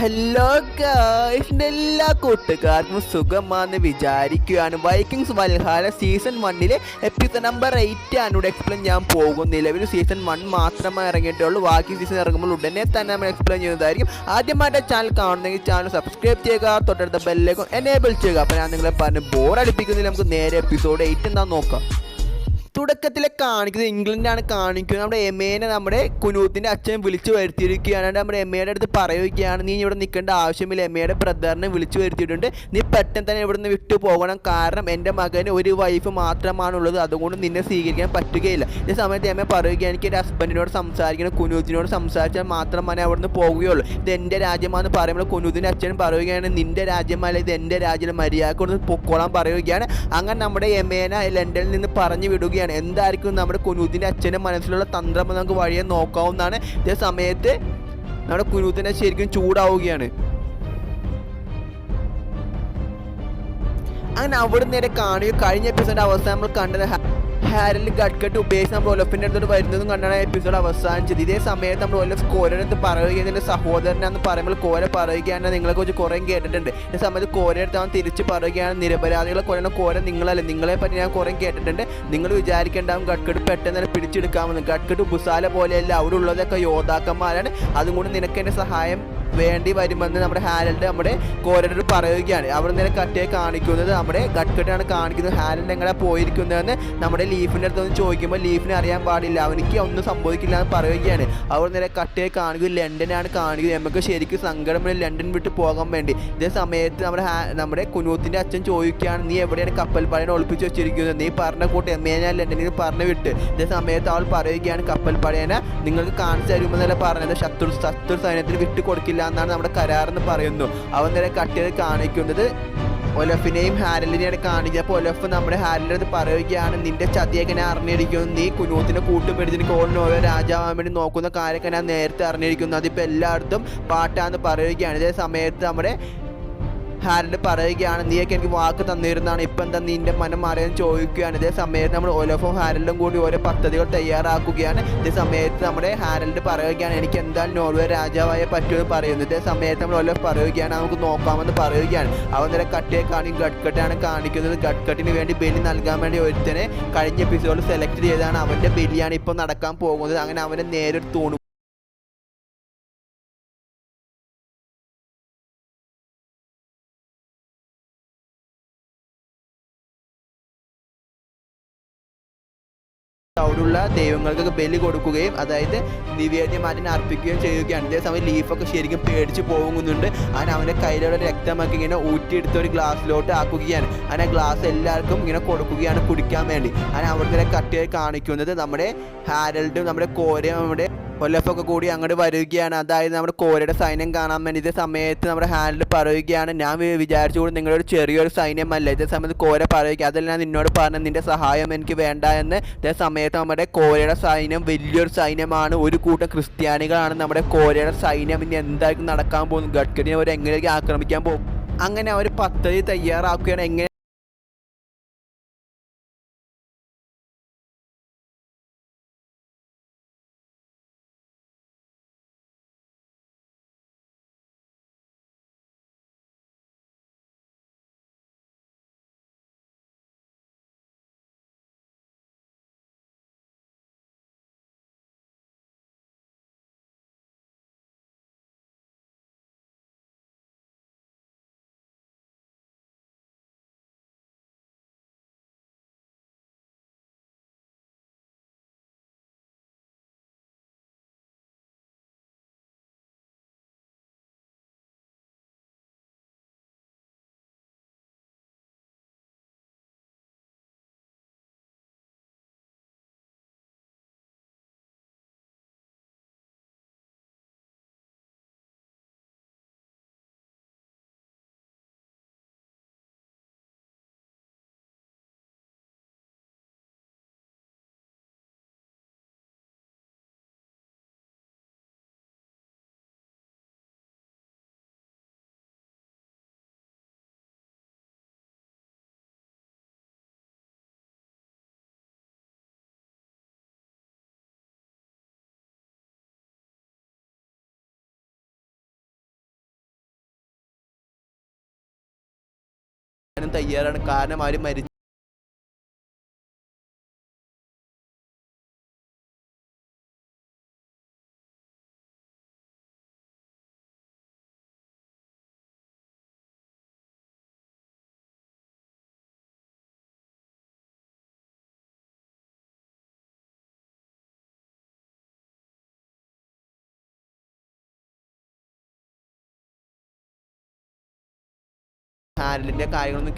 Hello ഗായ്സിന്റെ എല്ലാ കൂട്ടുകാർക്കും സുഖമാണെന്ന് വിചാരിക്കുകയാണ്. വൈക്കിങ്സ് വൽഹാല സീസൺ വണ്ണിലെ എപ്പിസോഡ് നമ്പർ എയ്റ്റ് ആണ്. ഇവിടെ എക്സ്പ്ലെയിൻ ചെയ്യാൻ പോകും നിലവിൽ സീസൺ വൺ മാത്രമേ ഇറങ്ങിയിട്ടുള്ളൂ. ബാക്കി സീസൺ ഇറങ്ങുമ്പോൾ ഉടനെ തന്നെ നമ്മൾ എക്സ്പ്ലെയിൻ ചെയ്യുന്നതായിരിക്കും. ആദ്യമായിട്ട് ചാനൽ കാണുന്നെങ്കിൽ ചാനൽ സബ്സ്ക്രൈബ് ചെയ്യുക. തൊട്ടടുത്ത ബെല്ലേക്കും എനേബിൾ ചെയ്യുക. അപ്പോൾ ഞാൻ നിങ്ങളെ പറഞ്ഞ് ബോർ അടിപ്പിക്കുന്നില്ല. നമുക്ക് നേരെ എപ്പിസോഡ് എയ്റ്റ് എന്താ നോക്കാം. തുടക്കത്തിലെ കാണിക്കുന്നത് ഇംഗ്ലണ്ടാണ് കാണിക്കുന്നത്. നമ്മുടെ എമേനെ നമ്മുടെ കുനൂത്തിന്റെ അച്ഛൻ വിളിച്ചു വരുത്തിയിരിക്കുകയാണ്. നമ്മുടെ എമ്മയുടെ അടുത്ത് പറയുകയാണ് നീ ഇവിടെ നിൽക്കേണ്ട ആവശ്യമില്ല. എമ്മയുടെ ബ്രദറിനെ വിളിച്ചു വരുത്തിയിട്ടുണ്ട്. നീ പെട്ടെന്ന് തന്നെ ഇവിടെ നിന്ന് വിട്ടു പോകണം. കാരണം എന്റെ മകന് ഒരു വൈഫ് മാത്രമാണുള്ളത്. അതുകൊണ്ട് നിന്നെ സ്വീകരിക്കാൻ പറ്റുകയില്ല. ഈ സമയത്ത് എമ്മ പറയുകയാണ് എനിക്ക് എന്റെ ഹസ്ബൻഡിനോട് സംസാരിക്കണം. കുനൂത്തിനോട് സംസാരിച്ചാൽ മാത്രമേ അവിടെ നിന്ന് പോവുകയുള്ളൂ ഇത് എന്റെ രാജ്യമാണെന്ന് പറയുമ്പോൾ കുനൂത്തിന്റെ അച്ഛൻ പറയുകയാണ് നിന്റെ രാജ്യമല്ല ഇത് എന്റെ രാജ്യം മര്യാദ കൊണ്ട് പൊക്കോളാൻ പറയുകയാണ്. അങ്ങനെ നമ്മുടെ എമേന ലണ്ടനിൽ നിന്ന് പറഞ്ഞു വിടുകയാണ്. എന്തായിരിക്കും നമ്മുടെ കുനൂത്തിന്റെ അച്ഛന്റെ മനസ്സിലുള്ള തന്ത്രം നമുക്ക് വഴിയെ നോക്കാവുന്നതാണ്. ഇതേ സമയത്ത് നമ്മുടെ കുനൂത്തിനെ ശരിക്കും ചൂടാവുകയാണ്. അങ്ങനെ അവിടെ നേരെ കാണുകയും കഴിഞ്ഞ എപ്പിസോഡ് അവസാനം നമ്മൾ കണ്ടത് ഹാരൽ ഗഡ്കട്ട് ഉപയോഗിച്ച് നമ്മൾ ഒലഫിന്റെ അടുത്തോട്ട് വരുന്നതും കണ്ടാണ് എപ്പിസോഡ് അവസാനിച്ചത്. ഇതേ സമയത്ത് നമ്മൾ ഒലഫ് കോരയുടെ അടുത്ത് പറയുകയും എന്റെ സഹോദരനാന്ന് പറയുമ്പോൾ കോര പറയുകയാണ് നിങ്ങളെ കുറിച്ച് കുറേ കേട്ടിട്ടുണ്ട്. ഈ സമയത്ത് കോരടുത്ത് അവൻ തിരിച്ച് പറയുകയാണ് നിരപരാധികളെ കൊല്ലണം കോര നിങ്ങളല്ല. നിങ്ങളെ പറ്റി ഞാൻ കുറേ കേട്ടിട്ടുണ്ട്. നിങ്ങൾ വിചാരിക്കേണ്ടാവും ഗഡ്കട്ട് പെട്ടെന്ന് തന്നെ പിടിച്ചെടുക്കാമെന്ന്. ഗഡ്കട്ട് ബുസാല പോലെയല്ല അവിടെ ഉള്ളതൊക്കെ യോദ്ധാക്കന്മാരാണ്. അതുകൊണ്ട് നിനക്ക് എന്റെ സഹായം വേണ്ടി വരുമെന്ന് നമ്മുടെ ഹാലൻഡ് നമ്മുടെ കോരനോട് പറയുകയാണ്. അവിടെ നിന്ന് കട്ടയെ കാണിക്കുന്നത്. നമ്മുടെ ഗഡ്കട്ടാണ് കാണിക്കുന്നത്. ഹാലൻഡ് എങ്ങനെ പോയിരിക്കുന്നതെന്ന് നമ്മുടെ ലീഫിന്റെ അടുത്ത് ഒന്ന് ചോദിക്കുമ്പോൾ ലീഫിന് അറിയാൻ പാടില്ല. അവനിക്ക് ഒന്നും സംഭവിക്കില്ല എന്ന് പറയുകയാണ്. അവിടെ നേരെ കട്ടയെ കാണിക്കുക ലണ്ടനാണ് കാണിക്കുന്നത്. നമുക്ക് ശരിക്കും സങ്കടം ലണ്ടൻ വിട്ട് പോകാൻ വേണ്ടി. ഇതേ സമയത്ത് നമ്മുടെ നമ്മുടെ കുനൂത്തിന്റെ അച്ഛൻ ചോദിക്കുകയാണ് നീ എവിടെയാണ് കപ്പൽ പടയനെ ഒളിപ്പിച്ച് വെച്ചിരിക്കുന്നത്? നീ പറഞ്ഞ കൂട്ട് എം ഞാൻ ലണ്ടനിൽ പറഞ്ഞു വിട്ട്. ഇതേ സമയത്ത് അവൾ പറയുകയാണ് കപ്പൽ പടയനെ നിങ്ങൾക്ക് കാണിച്ചു തരുമെന്നല്ല പറഞ്ഞത്? ശത്രു ശത്രു സൈന്യത്തിന് വിട്ടു കൊടുക്കില്ല എന്നാണ് നമ്മുടെ കരാറെന്ന് പറയുന്നു. അവൻ നേരെ കട്ടിയത് കാണിക്കുന്നത് ഒലഫിനെയും ഹാരലിനെയാണ് കാണിക്കുക അപ്പോൾ ഒലഫ് നമ്മുടെ അടുത്ത് പറയുകയാണ് നിന്റെ ഞാൻ അറിഞ്ഞിരിക്കുന്നു. നീ കുനൂത്തിനെ കൂട്ടുപിടിച്ചിന് എനിക്ക് നോവ നോവൽ രാജാവാൻ വേണ്ടി നോക്കുന്ന കാര്യമൊക്കെ ഞാൻ നേരത്തെ അറിഞ്ഞിരിക്കുന്നു. അതിപ്പോൾ എല്ലായിടത്തും പാട്ടാന്ന് പറയുകയാണ്. ഇതേ സമയത്ത് നമ്മുടെ ഹാരഡ് പറയുകയാണ് നീയൊക്കെ എനിക്ക് വാക്ക് തന്നിരുന്നാണ്. ഇപ്പം എന്താ നിന്റെ മനം മാറിയെന്ന് ചോദിക്കുകയാണ്. ഇതേ സമയത്ത് നമ്മൾ ഒലഫും ഹാരൽഡും കൂടി ഓരോ പദ്ധതികൾ തയ്യാറാക്കുകയാണ്. ഇതേ സമയത്ത് നമ്മുടെ ഹാരൽഡ് പറയുകയാണ് എനിക്ക് എന്തായാലും നോർവേ രാജാവായ പറ്റുമെന്ന് പറയുന്നു. ഇതേ സമയത്ത് നമ്മൾ ഓലോഫ് പറയുകയാണ് നമുക്ക് നോക്കാമെന്ന് പറയുകയാണ്. അവൻ നേരെ കട്ടിയെ കാണി ഗഡ്കട്ടാണ് കാണിക്കുന്നത്. ഗഡ്കട്ടിന് വേണ്ടി ബലി നൽകാൻ വേണ്ടി ഒരുത്തനെ കഴിഞ്ഞ എപ്പിസോഡ് സെലക്ട് ചെയ്താണ് അവന്റെ ബലിയാണ് ഇപ്പോൾ നടക്കാൻ പോകുന്നത്. അങ്ങനെ അവനെ നേരെ തൂണു അവിടെയുള്ള ദൈവങ്ങൾക്കൊക്കെ ബലി കൊടുക്കുകയും അതായത് നിവേദ്യമാറ്റിനെ അർപ്പിക്കുകയും ചെയ്യുകയാണ്. അതേസമയം ലീഫൊക്കെ ശരിക്കും പേടിച്ച് പോകുന്നുണ്ട്. അങ്ങനെ അവന്റെ കയ്യിലുള്ള രക്തമൊക്കെ ഇങ്ങനെ ഊറ്റിയെടുത്ത് ഒരു ഗ്ലാസ്സിലോട്ട് ആക്കുകയാണ്. അങ്ങനെ ഗ്ലാസ് എല്ലാവർക്കും ഇങ്ങനെ കൊടുക്കുകയാണ് കുടിക്കാൻ വേണ്ടി. അങ്ങനെ അവിടുത്തെ കട്ടിയായി കാണിക്കുന്നത് നമ്മുടെ ഹാരൽഡും നമ്മുടെ കോരയും നമ്മുടെ കൊല്ലപ്പൊക്കെ കൂടി അങ്ങോട്ട് വരികയാണ്. അതായത് നമ്മുടെ കോരയുടെ സൈന്യം കാണാൻ വേണ്ടി ഇതേ സമയത്ത് നമ്മുടെ ഹാൻഡിൽ പറയുകയാണ്. ഞാൻ വിചാരിച്ചുകൊണ്ട് നിങ്ങളൊരു ചെറിയൊരു സൈന്യമല്ല. ഇതേ സമയത്ത് കോര പറയുക അതല്ല ഞാൻ നിന്നോട് പറഞ്ഞ നിന്റെ സഹായം എനിക്ക് വേണ്ട എന്ന്. ഇതേ സമയത്ത് നമ്മുടെ കോരയുടെ സൈന്യം വലിയൊരു സൈന്യമാണ്. ഒരു കൂട്ടം ക്രിസ്ത്യാനികളാണ് നമ്മുടെ കോരയുടെ സൈന്യം. ഇനി എന്തായിരിക്കും നടക്കാൻ പോകുന്നത്? ഗഡ്കരിനെ അവർ എങ്ങനെയൊക്കെ ആക്രമിക്കാൻ പോകും? അങ്ങനെ അവർ പദ്ധതി തയ്യാറാക്കുകയാണ്. എങ്ങനെ തയ്യാറാണ് കാരണം അവർ മരിച്ചു. ഹാരലിന്റെ കാര്യങ്ങളൊന്നും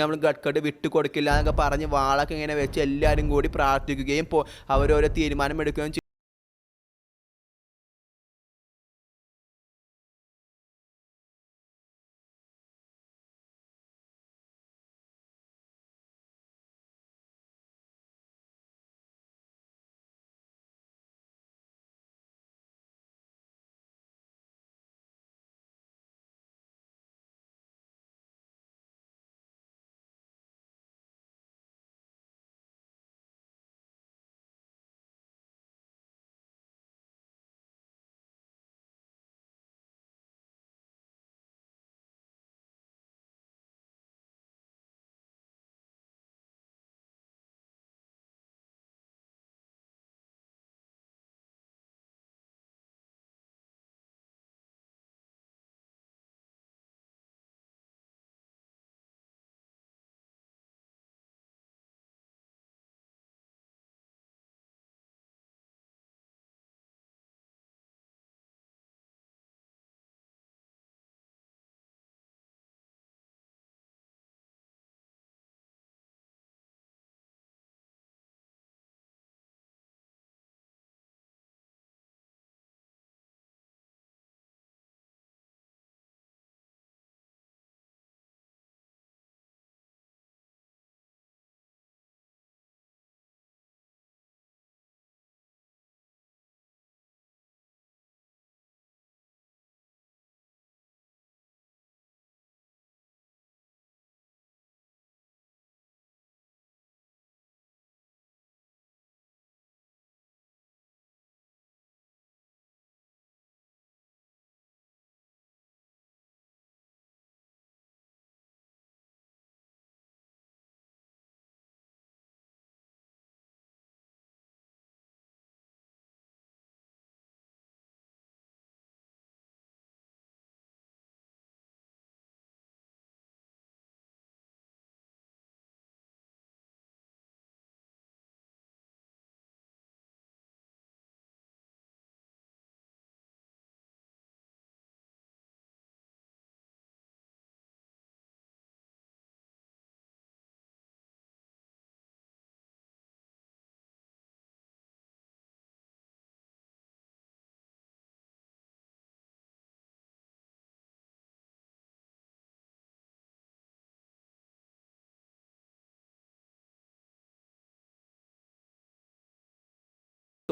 നമ്മൾ ഗഡ്കട്ട് വിട്ടു കൊടുക്കില്ല എന്നൊക്കെ പറഞ്ഞ് വാളൊക്കെ ഇങ്ങനെ വെച്ച് എല്ലാവരും കൂടി പ്രാർത്ഥിക്കുകയും അവരോരോ തീരുമാനം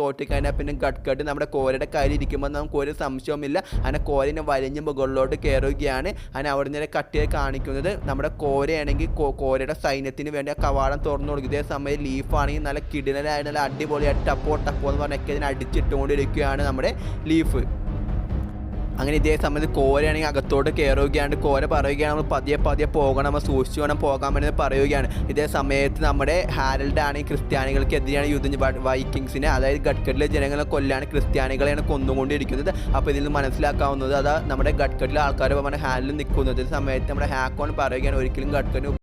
എടുക്കുകയും കഴിഞ്ഞാൽ പിന്നെ ഗഡ്ഗഡ് നമ്മുടെ കോരയുടെ കയ്യിൽ ഇരിക്കുമ്പോൾ നമുക്ക് ഒരു സംശയവുമില്ല. അങ്ങനെ കോരനെ വലിഞ്ഞ് മുകളിലോട്ട് കയറുകയാണ് അങ്ങനെ അവിടെ നിന്ന് കട്ടിയെ കാണിക്കുന്നത് നമ്മുടെ കോരയാണെങ്കിൽ കോരയുടെ സൈന്യത്തിന് വേണ്ടി ആ കവാടം തുറന്നു കൊടുക്കും. ഇതേ സമയം ലീഫാണെങ്കിൽ നല്ല കിടിലനായ നല്ല അടിപൊളിയായിട്ട് ടപ്പോ ടപ്പോ എന്ന് പറഞ്ഞൊക്കെ ഇതിനെ അടിച്ചിട്ടുകൊണ്ടിരിക്കുകയാണ് നമ്മുടെ ലീഫ്. അങ്ങനെ ഇതേ സമയത്ത് കോരയാണെങ്കിൽ അകത്തോട്ട് കയറുകയാണ് കോര പറയുകയാണ് നമ്മൾ പതിയെ പതിയെ പോകണം നമ്മൾ സൂക്ഷിച്ചു വേണം പോകാൻ വേണ്ടി പറയുകയാണ്. ഇതേ സമയത്ത് നമ്മുടെ ഹാരൽഡ് ആണെങ്കിൽ ക്രിസ്ത്യാനികൾക്ക് എതിരെയാണ് യുദ്ധം വൈക്കിങ്സിനെ അതായത് ഗഡ്കട്ടിലെ ജനങ്ങളെ കൊല്ലാണ് ക്രിസ്ത്യാനികളെയാണ് കൊന്നുകൊണ്ടിരിക്കുന്നത്. അപ്പോൾ ഇതിൽ മനസ്സിലാക്കാവുന്നത് അതാ നമ്മുടെ ഗഡ്കട്ടിലെ ആൾക്കാർ പറഞ്ഞാൽ ഹാരലിൽ നിൽക്കുന്നത്. സമയത്ത് നമ്മുടെ ഹാക്കോൺ പറയുകയാണ് ഒരിക്കലും ഗഡ്കട്ടിന്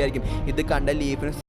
ആയിരിക്കും ഇത് കണ്ട ലീഫിന്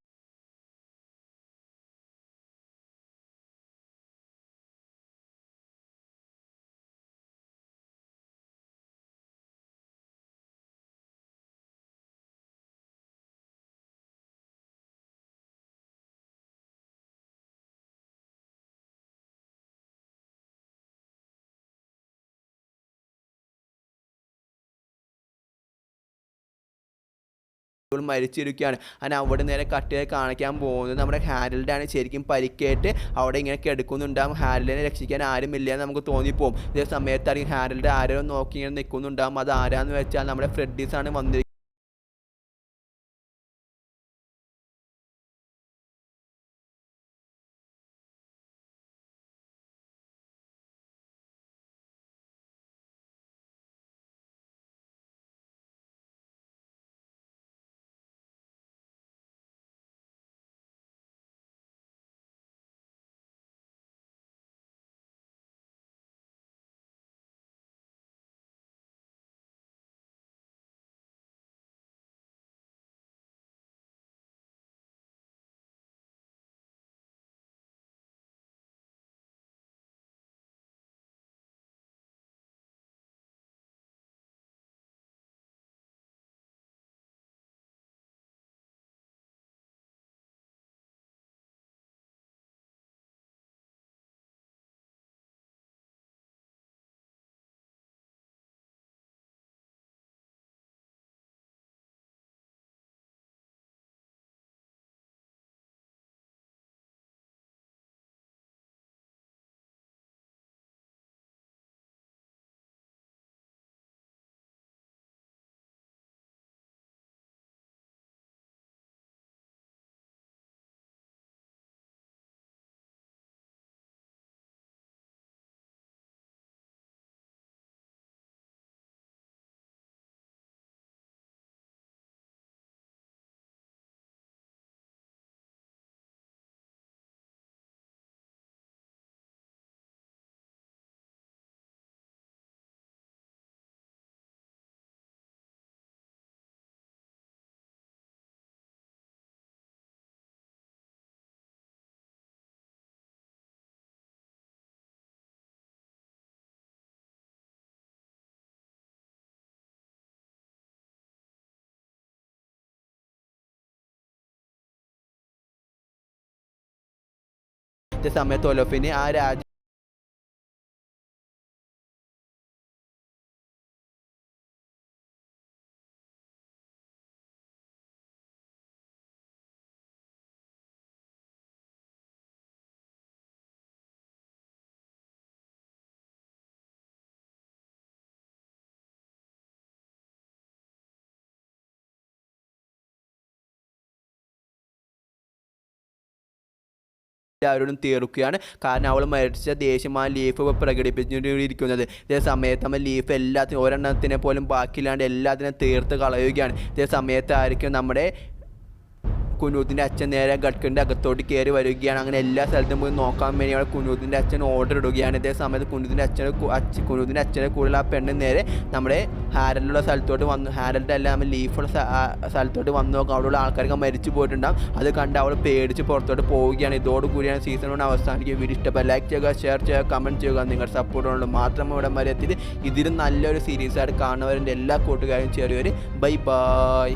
മരിച്ചിരിക്കുകയാണ്. അങ്ങനെ അവിടെ നേരെ കട്ടിയെ കാണിക്കാൻ പോകുന്നത് നമ്മുടെ ഹാരൽഡാണ്. ശരിക്കും പരിക്കേറ്റ് അവിടെ ഇങ്ങനെ കിടക്കുന്നുണ്ടാകും ഹാരലിനെ രക്ഷിക്കാൻ ആരുമില്ല എന്ന് നമുക്ക് തോന്നിപ്പോവും. ഇതേ സമയത്തായിരിക്കും ഹാരൽഡ് ആരോ നോക്കി ഇങ്ങനെ നിൽക്കുന്നുണ്ടാകും അത് ആരാന്ന് വെച്ചാൽ നമ്മുടെ ഫ്രെഡീസാണ് വന്നിരിക്കുന്നത്. കൃത്യ സമയത്ത് ഒലോഫിന് ആ രാജ്യം എല്ലാവരോടും തീർക്കുകയാണ്. കാരണം അവൾ മരിച്ച ദേഷ്യം ആ ലീഫ് പ്രകടിപ്പിച്ചുകൊണ്ടിരിക്കുന്നത്. ഇതേ സമയത്ത് നമ്മൾ ലീഫ് എല്ലാത്തിനും ഒരെണ്ണത്തിനെ പോലും ബാക്കിയില്ലാണ്ട് എല്ലാത്തിനും തീർത്ത് കളയുകയാണ്. ഇതേ സമയത്തായിരിക്കും നമ്മുടെ കുനൂത്തിന്റെ അച്ഛൻ നേരെ ഗഡ്കറിന്റെ അകത്തോട്ട് കയറി വരികയാണ്. അങ്ങനെ എല്ലാ സ്ഥലത്തും പോയി നോക്കാൻ വേണ്ടി അവിടെ കുനൂത്തിന്റെ അച്ഛൻ ഓർഡർ ഇടുകയാണ്. ഇതേ സമയത്ത് കുനൂത്തിന്റെ അച്ഛനെ അച്ഛ കുനൂത്തിന്റെ അച്ഛനെ കൂടുതൽ ആ പെണ്ണ് നേരെ നമ്മുടെ ഹാരലുള്ള സ്ഥലത്തോട്ട് വന്നു. ഹാരലിന്റെ എല്ലാം ലീഫുള്ള സ്ഥലത്തോട്ട് വന്നു നോക്കാം. അവിടെയുള്ള ആൾക്കാരൊക്കെ മരിച്ചു പോയിട്ടുണ്ടാകും അത് കണ്ട് അവൾ പേടിച്ച് പുറത്തോട്ട് പോവുകയാണ്. ഇതോടുകൂടിയാണ് സീസൺ കൊണ്ട് അവസാനിക്കുക. വീഡിയോ ഇഷ്ടപ്പെട്ട ലൈക്ക് ചെയ്യുക ഷെയർ ചെയ്യുക കമന്റ് ചെയ്യുക. നിങ്ങളുടെ സപ്പോർട്ടുകൊണ്ട് മാത്രം ഇവിടെ വരെ ഇതിലും നല്ലൊരു സീരീസായിട്ട് കാണുന്നവരുടെ എല്ലാ കൂട്ടുകാരും ചെറിയൊരു ബൈ ബൈ